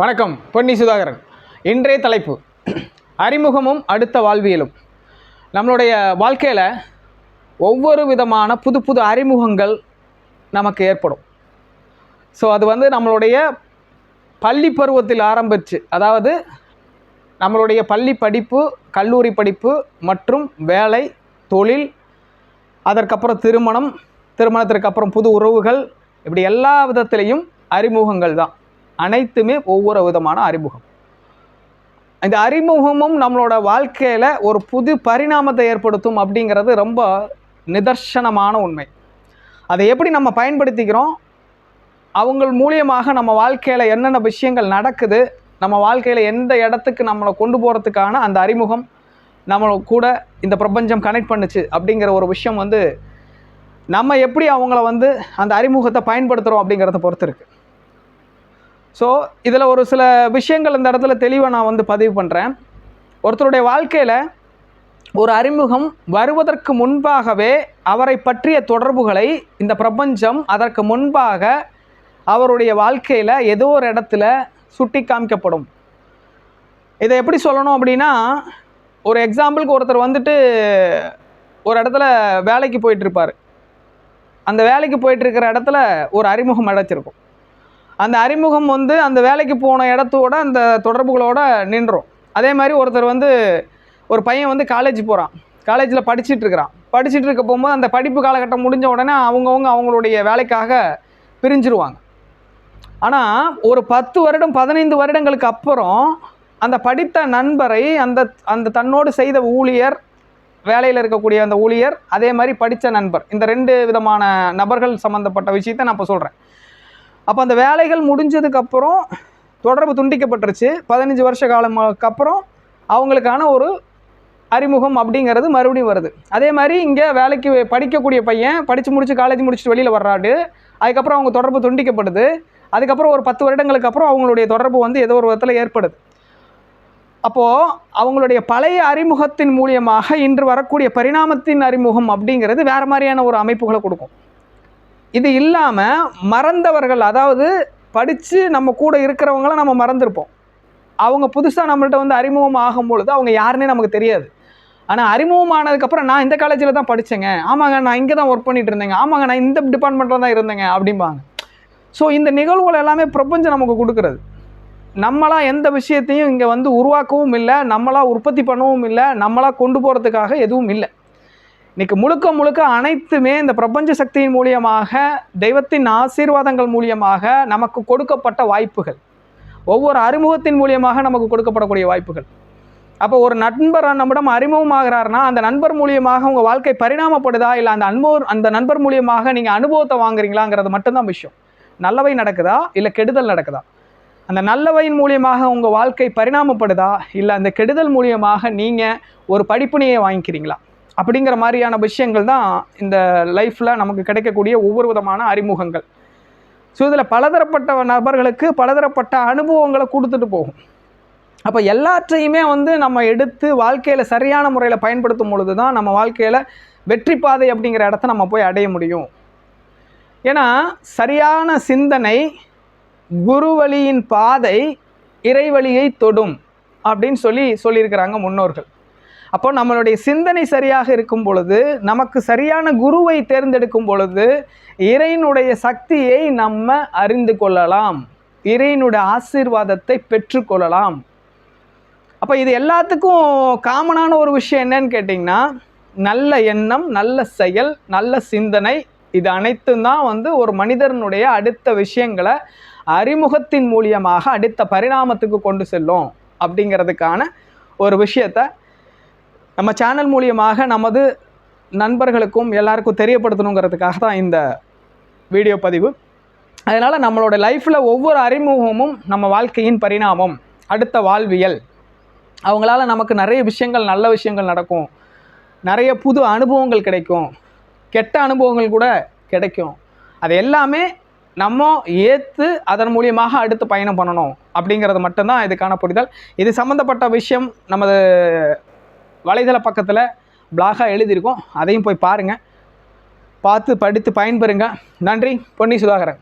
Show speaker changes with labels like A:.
A: வணக்கம் பொன்னி சுதாகரன். இன்றைய தலைப்பு அறிமுகமும் அடுத்த வாழ்வியலும். நம்மளுடைய வாழ்க்கையில் ஒவ்வொரு விதமான புது புது அறிமுகங்கள் நமக்கு ஏற்படும். ஸோ அது வந்து நம்மளுடைய பள்ளி பருவத்தில் ஆரம்பிச்சு அதாவது நம்மளுடைய பள்ளி படிப்பு கல்லூரி படிப்பு மற்றும் வேலை தொழில் அதற்கப்புறம் திருமணம் திருமணத்திற்கு அப்புறம் புது உறவுகள் இப்படி எல்லா விதத்திலையும் அறிமுகங்கள் தான். அனைத்துமே ஒவ்வொரு விதமான அறிமுகம். இந்த அறிமுகமும் நம்மளோட வாழ்க்கையில் ஒரு புது பரிணாமத்தை ஏற்படுத்தும் அப்படிங்கிறது ரொம்ப நிதர்சனமான உண்மை. அதை எப்படி நம்ம பயன்படுத்திக்கிறோம்? அவங்கள் மூலியமாக நம்ம வாழ்க்கையில் என்னென்ன விஷயங்கள் நடக்குது? நம்ம வாழ்க்கையில் எந்த இடத்துக்கு நம்மளை கொண்டு போகிறதுக்கான அந்த அறிமுகம் நம்மளை கூட இந்த பிரபஞ்சம் கனெக்ட் பண்ணுச்சு அப்படிங்கிற ஒரு விஷயம் வந்து நம்ம எப்படி அவங்கள வந்து அந்த அறிமுகத்தை பயன்படுத்துகிறோம் அப்படிங்கிறத பொறுத்து இருக்குது ஸோ இதில் ஒரு சில விஷயங்கள் இந்த இடத்துல தெளிவாக நான் வந்து பதிவு பண்ணுறேன் ஒருத்தருடைய வாழ்க்கையில் ஒரு அறிமுகம் வருவதற்கு முன்பாகவே அவரை பற்றிய தொடர்புகளை இந்த பிரபஞ்சம் அதற்கு முன்பாக அவருடைய வாழ்க்கையில் ஏதோ ஒரு இடத்துல சுட்டி காமிக்கப்படும். இதை எப்படி சொல்லணும் அப்படின்னா ஒரு எக்ஸாம்பிளுக்கு ஒருத்தர் வந்துட்டு ஒரு இடத்துல வேலைக்கு போயிட்டுருப்பார் அந்த வேலைக்கு போயிட்டுருக்கிற இடத்துல ஒரு அறிமுகம் அடைச்சிருக்கும். அந்த அறிமுகம் வந்து அந்த வேலைக்கு போன இடத்தோட அந்த தொடர்புகளோட நின்றோம். அதே மாதிரி ஒருத்தர் வந்து ஒரு பையன் வந்து காலேஜ் போகிறான் காலேஜில் படிச்சுட்டு இருக்கிறான். படிச்சுட்டு இருக்க போகும்போது அந்த படிப்பு காலகட்டம் முடிஞ்ச உடனே அவங்கவுங்க அவங்களுடைய வேலைக்காக பிரிஞ்சிருவாங்க. ஆனால் ஒரு பத்து வருடம் பதினைந்து வருடங்களுக்கு அப்புறம் அந்த படித்த நண்பரை அந்த அந்த தன்னோடு செய்த ஊழியர் வேலையில் இருக்கக்கூடிய அந்த ஊழியர் அதே மாதிரி படித்த நண்பர். இந்த ரெண்டு விதமான நபர்கள் சம்மந்தப்பட்ட விஷயத்தை நான் இப்போ சொல்கிறேன் அப்போ அந்த வேலைகள் முடிஞ்சதுக்கப்புறம் தொடர்பு துண்டிக்கப்பட்டுருச்சு. பதினஞ்சு வருஷ காலமுக்கு அப்புறம் அவங்களுக்கான ஒரு அறிமுகம் அப்படிங்கிறது மறுபடியும் வருது. அதே மாதிரி இங்கே வேலைக்கு படிக்கக்கூடிய பையன் படித்து முடித்து காலேஜ் முடிச்சுட்டு வெளியில் வர்றாடு அதுக்கப்புறம் அவங்க தொடர்பு துண்டிக்கப்படுது. அதுக்கப்புறம் ஒரு பத்து வருடங்களுக்கு அப்புறம் அவங்களுடைய தொடர்பு வந்து ஏதோ ஒரு விதத்தில் ஏற்படுது. அப்போது அவங்களுடைய பழைய அறிமுகத்தின் மூலியமாக இன்று வரக்கூடிய பரிணாமத்தின் அறிமுகம் அப்படிங்கிறது வேறு மாதிரியான ஒரு அமைப்புகளை கொடுக்கும். இது இல்லாமல் மறந்தவர்கள் அதாவது படித்து நம்ம கூட இருக்கிறவங்கள நம்ம மறந்துருப்போம். அவங்க புதுசாக நம்மள்ட்ட வந்து அறிமுகம் ஆகும் பொழுது அவங்க யாருன்னே நமக்கு தெரியாது. ஆனால் அறிமுகம் ஆனதுக்கப்புறம் நான் இந்த காலேஜில் தான் படித்தேங்க ஆமாங்க நான் இங்கே தான் ஒர்க் பண்ணிட்டு இருந்தேங்க. ஆமாங்க நான் இந்த டிபார்ட்மெண்ட்டில் தான் இருந்தேங்க அப்படிம்பாங்க. ஸோ இந்த நிகழ்வுகள் எல்லாமே பிரபஞ்சம் நமக்கு கொடுக்குறது. நம்மளாக எந்த விஷயத்தையும் இங்கே வந்து உருவாக்கவும் இல்லை நம்மளாக உற்பத்தி பண்ணவும் இல்லை நம்மளாக கொண்டு போகிறதுக்காக எதுவும் இல்லை. இன்னைக்கு முழுக்க முழுக்க அனைத்துமே இந்த பிரபஞ்ச சக்தியின் மூலியமாக தெய்வத்தின் ஆசீர்வாதங்கள் மூலியமாக நமக்கு கொடுக்கப்பட்ட வாய்ப்புகள். ஒவ்வொரு அறிமுகத்தின் மூலியமாக நமக்கு கொடுக்கப்படக்கூடிய வாய்ப்புகள். அப்போ ஒரு நண்பர் நம்மிடம் அறிமுகமாகிறாருன்னா அந்த நண்பர் மூலியமாக உங்கள் வாழ்க்கை பரிணாமப்படுதா? இல்லை அந்த அன்பு அந்த நண்பர் மூலியமாக நீங்கள் அனுபவத்தை வாங்குறீங்களாங்கிறது மட்டும்தான் விஷயம். நல்லவை நடக்குதா? இல்லை கெடுதல் நடக்குதா? அந்த நல்லவையின் மூலியமாக உங்கள் வாழ்க்கை பரிணாமப்படுதா? இல்லை அந்த கெடுதல் மூலியமாக நீங்கள் ஒரு படிப்பினையை வாங்கிக்கிறீங்களா? அப்படிங்கிற மாதிரியான விஷயங்கள் தான் இந்த லைஃப்பில் நமக்கு கிடைக்கக்கூடிய ஒவ்வொரு விதமான அறிமுகங்கள். ஸோ இதில் பலதரப்பட்ட நபர்களுக்கு பலதரப்பட்ட அனுபவங்களை கொடுத்துட்டு போகும். அப்போ எல்லாற்றையுமே வந்து நம்ம எடுத்து வாழ்க்கையில் சரியான முறையில் பயன்படுத்தும் பொழுது தான் நம்ம வாழ்க்கையில் வெற்றி பாதை அப்படிங்கிற இடத்த நம்ம போய் அடைய முடியும். ஏன்னா சரியான சிந்தனை குருவழியின் பாதை இறைவழியை தொடும் அப்படின்னு சொல்லி சொல்லியிருக்கிறாங்க முன்னோர்கள். அப்போ நம்மளுடைய சிந்தனை சரியாக இருக்கும் பொழுது நமக்கு சரியான குருவை தேர்ந்தெடுக்கும் பொழுது இறையினுடைய சக்தியை நம்ம அறிந்து கொள்ளலாம். இறையினுடைய ஆசீர்வாதத்தை பெற்றுக்கொள்ளலாம் அப்போ இது எல்லாத்துக்கும் காமனான ஒரு விஷயம் என்னன்னு கேட்டிங்கன்னா நல்ல எண்ணம் நல்ல செயல் நல்ல சிந்தனை இது அனைத்தும் தான் வந்து ஒரு மனிதனுடைய அடுத்த விஷயங்களை அறிமுகத்தின் மூலியமாக அடுத்த பரிணாமத்துக்கு கொண்டு செல்லும் அப்படிங்கிறதுக்கான ஒரு விஷயத்தை நம்ம சேனல் மூலியமாக நமது நண்பர்களுக்கும் எல்லாருக்கும் தெரியப்படுத்தணுங்கிறதுக்காக தான் இந்த வீடியோ பதிவு. அதனால் நம்மளோட லைஃப்பில் ஒவ்வொரு அறிமுகமும் நம்ம வாழ்க்கையின் பரிணாமம் அடுத்த வாழ்வியல். அவங்களால நமக்கு நிறைய விஷயங்கள் நல்ல விஷயங்கள் நடக்கும். நிறைய புது அனுபவங்கள் கிடைக்கும். கெட்ட அனுபவங்கள் கூட கிடைக்கும். அது எல்லாமே நம்ம ஏற்று அதன் மூலியமாக அடுத்து பயணம் பண்ணணும் அப்படிங்கிறது மட்டும்தான் இதுக்கான புரிதல். இது சம்மந்தப்பட்ட விஷயம் நமது வலைதள பக்கத்தில் பிளாகாக எழுதியிருக்கோம். அதையும் போய் பாருங்கள் பார்த்து படித்து பயன்பெறுங்க. நன்றி பொன்னி சுதாகரன்.